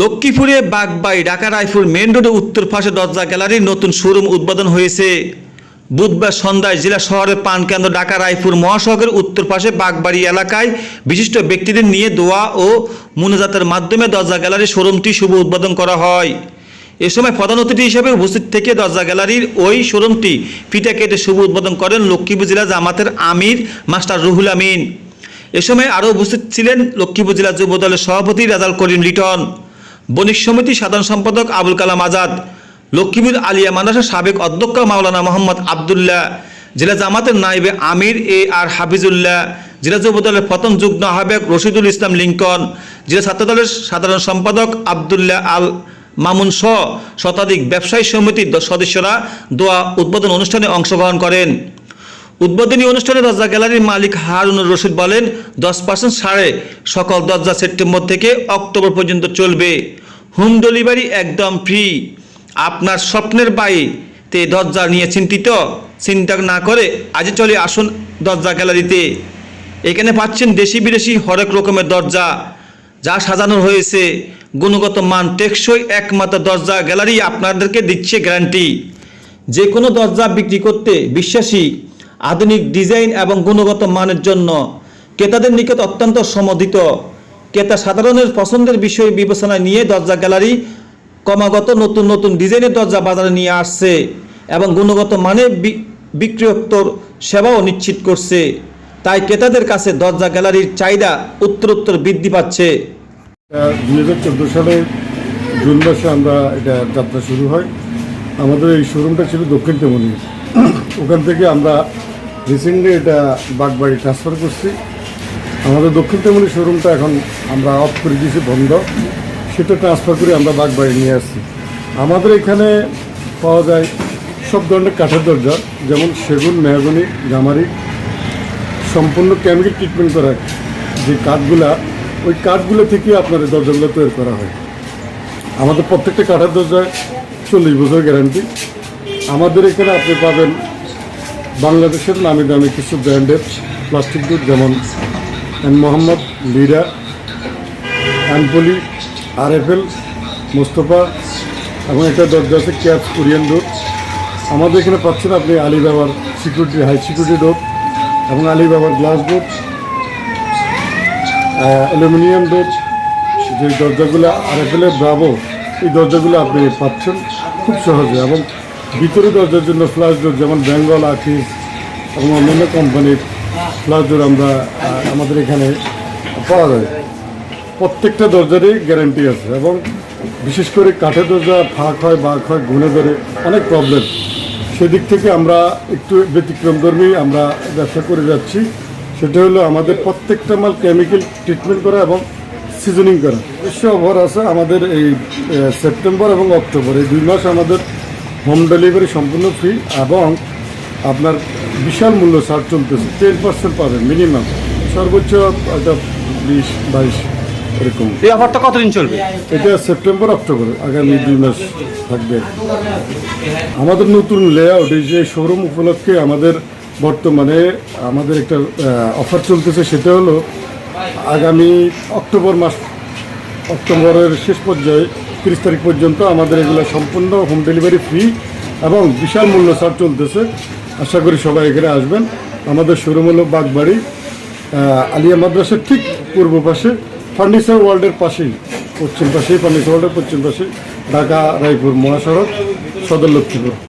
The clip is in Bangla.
লক্ষ্মীপুরে বাগবাই ঢাকা রায়পুর মেন রোডে উত্তর পাশে দরজা গ্যালারির নতুন শোরুম উদ্বোধন হয়েছে। বুধবার সন্ধ্যায় জেলা শহরের পানকেন্দ্র ঢাকা রায়পুর মহাসড়কের উত্তর পাশে বাগবাড়ি এলাকায় বিশিষ্ট ব্যক্তিদের নিয়ে দোয়া ও মুনাজাতের মাধ্যমে দরজা গ্যালারির শোরুমটি শুভ উদ্বোধন করা হয়। এ সময় প্রধান অতিথি হিসেবে উপস্থিত থেকে দরজা গ্যালারির ওই শোরুমটি ফিতা কেটে শুভ উদ্বোধন করেন লক্ষ্মীপুর জেলা জামাতের আমির মাস্টার রুহুল আমিন। এ সময় আরও উপস্থিত ছিলেন লক্ষ্মীপুর জেলা যুব দলের সভাপতি রাজাল করিম লিটন। বণিক সমিতি সাধারণ সম্পাদক আবুল কালাম আজাদ লক্ষ্মীপুর আলিয়া মাদ্রাসার সাবেক অধ্যক্ষ মাওলানা মোহাম্মদ আবদুল্লাহ, জেলা জামাতের নাইবে আমির এ আর হাফিজুল্লাহ, জেলা যুব দলের প্রথম যুগ্ম আহ্বায়ক রশিদুল ইসলাম লিঙ্কন, জেলা ছাত্রদলের সাধারণ সম্পাদক আবদুল্লাহ আল মামুন সহ শতাধিক ব্যবসায়ী সমিতির সদস্যরা দোয়া উদ্বোধন অনুষ্ঠানে অংশগ্রহণ করেন। উদ্বোধনী অনুষ্ঠানে দরজা গ্যালারির মালিক হারুনুর রশিদ বলেন, দশ পার্সেন্ট সাড়ে সকল দরজা সেপ্টেম্বর থেকে অক্টোবর পর্যন্ত চলবে। হোম ডেলিভারি একদম ফ্রি। আপনার স্বপ্নের বাড়িতে দরজা নিয়ে চিন্তিত, চিন্তা না করে আজ চলে আসুন দরজা গ্যালারিতে। এখানে পাচ্ছেন দেশি বিদেশি হরেক রকমের দরজা, যা সাজানো হয়েছে। গুণগত মান টেকসই একমাত্র দরজা গ্যালারি আপনাদেরকে দিচ্ছে গ্যারান্টি। যে কোনো দরজা বিক্রি করতে বিশ্বাসী, আধুনিক ডিজাইন এবং গুণগত মানের জন্য ক্রেতাদের নিকট অত্যন্ত সমদিত ক্রেতা সাধারণের পছন্দের বিষয় বিবেচনায় নিয়ে দরজা গ্যালারি, ক্রমাগত নতুন নতুন ডিজাইনের দরজা বাজারে নিয়ে আসছে এবং গুণগত মানে বিক্রয়োত্তর সেবাও নিশ্চিত করছে। তাই ক্রেতাদের কাছে দরজা গ্যালারির চাহিদা উত্তরোত্তর বৃদ্ধি পাচ্ছে। দুই হাজার চোদ্দ সালে জুন মাসে আমরা এটা যাত্রা শুরু হয়। আমাদের এই শোরুমটা ছিল দক্ষিণ তেমনি ওখান থেকে আমরা রিসেন্টলি এটা বাগবাড়ি ট্রান্সফার করছি। আমাদের দক্ষিণ তেমনি শোরুমটা এখন আমরা অফ করে দিয়েছি, বন্ধ। সেটা ট্রান্সফার করে আমরা বাগবাড়ি নিয়ে আসছি। আমাদের এখানে পাওয়া যায় সব ধরনের কাঠের দরজা, যেমন সেগুন, মেহগনি, গামারি। সম্পূর্ণ কেমিক্যাল ট্রিটমেন্ট করা যে কাঠগুলা, ওই কাঠগুলো থেকে আপনার দরজাগুলো তৈরি করা হয়। আমাদের প্রত্যেকটা কাঠের দরজায় চল্লিশ বছর গ্যারান্টি আমাদের এখানে আপনি পাবেন বাংলাদেশের নামি দামি কিছু ব্র্যান্ডের প্লাস্টিক দুধ, যেমন N Mohammad R F L Mostafa এবং একটা দরজা আছে ক্যাপস কোরিয়ান ডোর আমাদের এখানে পাচ্ছেন আপনি আলিবাবার সিকিউরিটি, হাই সিকিউরিটি ডোর এবং আলিবাবার গ্লাস ডোর অ্যালুমিনিয়াম ডোর যে দরজাগুলো আর এফ এলের ব্রাভো, এই দরজাগুলো আপনি পাচ্ছেন খুব সহজে এবং ভিতরে দরজার জন্য ফ্লাশ ডোর যেমন বেঙ্গল আকিস এবং অন্যান্য কোম্পানির ডোর আমরা আমাদের এখানে পাওয়া যায়। প্রত্যেকটা দরজারই গ্যারান্টি আছে এবং বিশেষ করে কাঠের দরজা ফাঁক হয়, বাঁক হয় গুনে ধরে অনেক প্রবলেম সেদিক থেকে আমরা একটু ব্যতিক্রমধর্মী আমরা ব্যবসা করে যাচ্ছি। সেটা হলো আমাদের প্রত্যেকটা মাল কেমিক্যাল ট্রিটমেন্ট করা এবং সিজনিং করা। বিশ্ব অফার আছে আমাদের এই সেপ্টেম্বর এবং অক্টোবর এই দুই মাস আমাদের হোম ডেলিভারি সম্পূর্ণ ফ্রি এবং আপনার বিশাল মূল্য ছাড় চলতেছে টেন পার্সেন্ট পাবেন মিনিমাম সর্বোচ্চ একটা বিশ বাইশ এরকম। এই অফারটা কতদিন চলবে? এটা সেপ্টেম্বর অক্টোবর আগামী দুই মাস থাকবে। আমাদের নতুন লেআউট এই যে শোরুম উপলক্ষে আমাদের বর্তমানে আমাদের একটা অফার চলতেছে সেটা হলো আগামী অক্টোবর মাস অক্টোবরের শেষ পর্যায়ে তিরিশ তারিখ পর্যন্ত আমাদের এগুলো সম্পূর্ণ হোম ডেলিভারি ফ্রি এবং বিশাল মূল্য ছাড় চলতেছে। আশা করি সবাই এখানে আসবেন। আমাদের শোরুম হলো বাগবাড়ি আলিয়া মাদ্রাসার ঠিক পূর্ব পাশে, ফার্নিচার ওয়ার্ল্ডের পাশেই, পশ্চিম পাশেই, ফার্নিচার ওয়ার্ল্ডের পশ্চিম পাশে ঢাকা, রায়পুর মহাসড়ক, সদর লক্ষ্মীপুর।